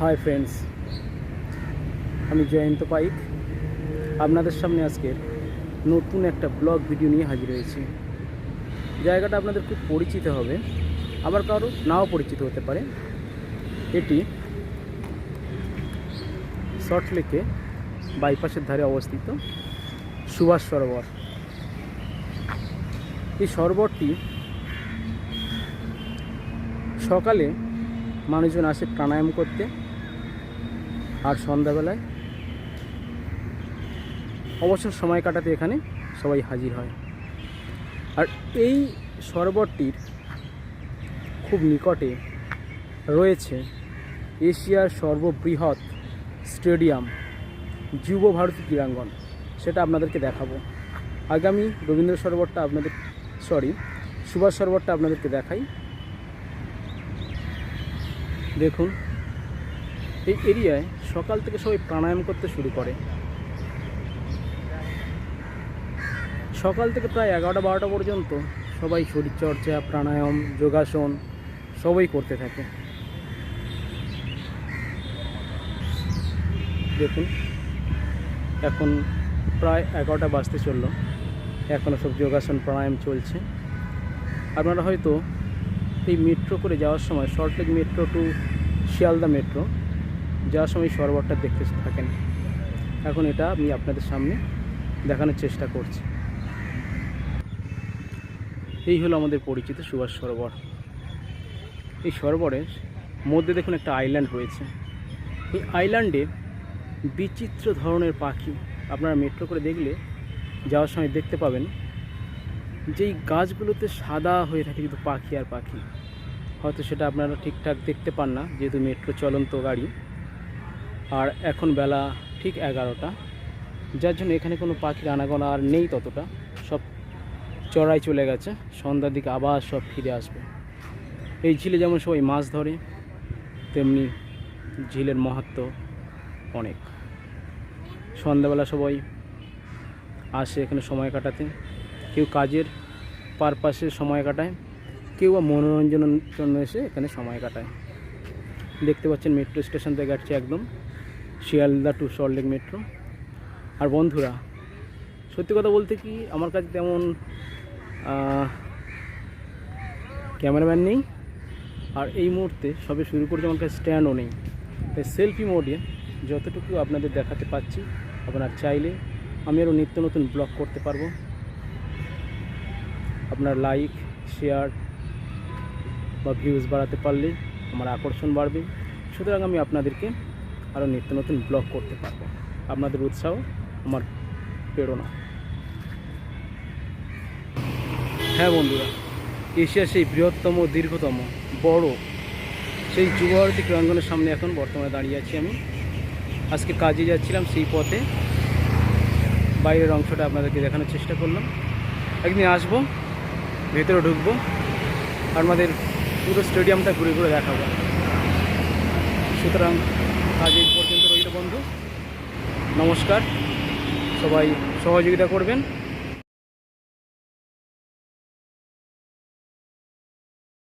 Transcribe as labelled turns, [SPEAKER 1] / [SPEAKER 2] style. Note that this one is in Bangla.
[SPEAKER 1] হাই ফ্রেন্ডস আমি জয়ন্ত পাইক। আপনাদের সামনে আজকের নতুন একটা ব্লগ ভিডিও নিয়ে হাজির হয়েছি। জায়গাটা আপনাদের খুব পরিচিত হবে। আবার কারও নাও পরিচিত হতে পারে। এটি সল্টলেকে বাইপাসের ধারে অবস্থিত সুভাষ সরোবর। এই সরোবরটি সকালে মানুষজন আসে প্রাণায়াম করতে। আর সন্ধ্যাবেলায়। অবসর সময় কাটাতে এখানে সবাই হাজির হয়। আর এই সরোবরটির খুব নিকটে রয়েছে এশিয়ার সর্ববৃহৎ স্টেডিয়াম, যুব ভারতী ক্রীড়াঙ্গন। সেটা আপনাদেরকে দেখাবো। আগামী রবীন্দ্র সরোবরটা আপনাদের সরি সুভাষ সরোবরটা আপনাদেরকে দেখাই। দেখুন। এই এরিয়ায় সকাল থেকে সবাই প্রাণায়াম করতে শুরু করে। সকাল থেকে প্রায় এগারোটা, বারোটা পর্যন্ত সবাই শরীরচর্চা, প্রাণায়াম, যোগাসন সবই করতে থাকে। দেখুন, এখন প্রায় এগারোটা বাজতে চলল। এখনও সব যোগাসন, প্রাণায়াম চলছে। আপনারা হয়তো এই মেট্রো করে যাওয়ার সময় Salt Lake metro to Sealdah metro যাওয়ার সময় সরোবরটা দেখতে থাকেন। এখন এটা আমি আপনাদের সামনে দেখানোর চেষ্টা করছি। এই হলো আমাদের পরিচিত সুভাষ সরোবর। এই সরোবরের মধ্যে দেখুন একটা আইল্যান্ড রয়েছে। এই আইল্যান্ডে বিচিত্র ধরনের পাখি আপনারা মেট্রো করে দেখলে যাওয়ার সময় দেখতে পাবেন যেই গাছগুলোতে সাদা হয়ে থাকে শুধু পাখি আর পাখি। হয়তো সেটা আপনারা ঠিকঠাক দেখতে পান না, যেহেতু মেট্রো চলন্ত গাড়ি। আর এখন বেলা ঠিক এগারোটা। যার জন্য এখানে কোনো পাখির আনাগোনা আর নেই ততটা। সব চড়াই চলে গেছে, সন্ধ্যার দিকে আবার সব ফিরে আসবে। এই ঝিলে যেমন সবাই মাছ ধরে, তেমনি ঝিলের মাহাত্ম অনেক। সন্ধ্যাবেলা সবাই আসে এখানে সময় কাটাতে। কেউ কাজের পারপাসে সময় কাটায়, কেউ বা মনোরঞ্জনের জন্য এসে এখানে সময় কাটায়। দেখতে পাচ্ছেন মেট্রো স্টেশন থেকে যাচ্ছে একদম, Sealdah to Salt Lake metro আর বন্ধুরা, সত্যি কথা বলতে কি, আমার কাছে তেমন ক্যামেরাম্যান নেই। আর এই মুহূর্তে সবে শুরু করেছে, আমার কাছে স্ট্যান্ডও নেই। তাই সেলফি মোডে যতটুকু আপনাদের দেখাতে পাচ্ছি, আপনার চাইলে আমি আরও নিত্য নতুন ব্লগ করতে পারব। আপনার লাইক শেয়ার বা ভিউজ বাড়াতে পারলে আমার আকর্ষণ বাড়বে। সুতরাং আমি আপনাদেরকে আরও নিত্য নতুন ব্লগ করতে পারব। আপনাদের উৎসাহ, আমার প্রেরণা। হ্যাঁ বন্ধুরা, এশিয়ার সেই বৃহত্তম, দীর্ঘতম, বড় সেই যুবভারতী ক্রীড়াঙ্গনের সামনে এখন বর্তমানে দাঁড়িয়ে আছি আমি। আজকে কাজে যাচ্ছিলাম সেই পথে। বাইরের অংশটা আপনাদেরকে দেখানোর চেষ্টা করলাম। একদিন আসব, ভেতরে ঢুকবো। আমাদের পুরো স্টেডিয়ামটা ঘুরে ঘুরে দেখাবো। সুতরাং আজ এই পর্যন্ত রইল বন্ধু। নমস্কার। সবাই সহযোগিতা করবেন।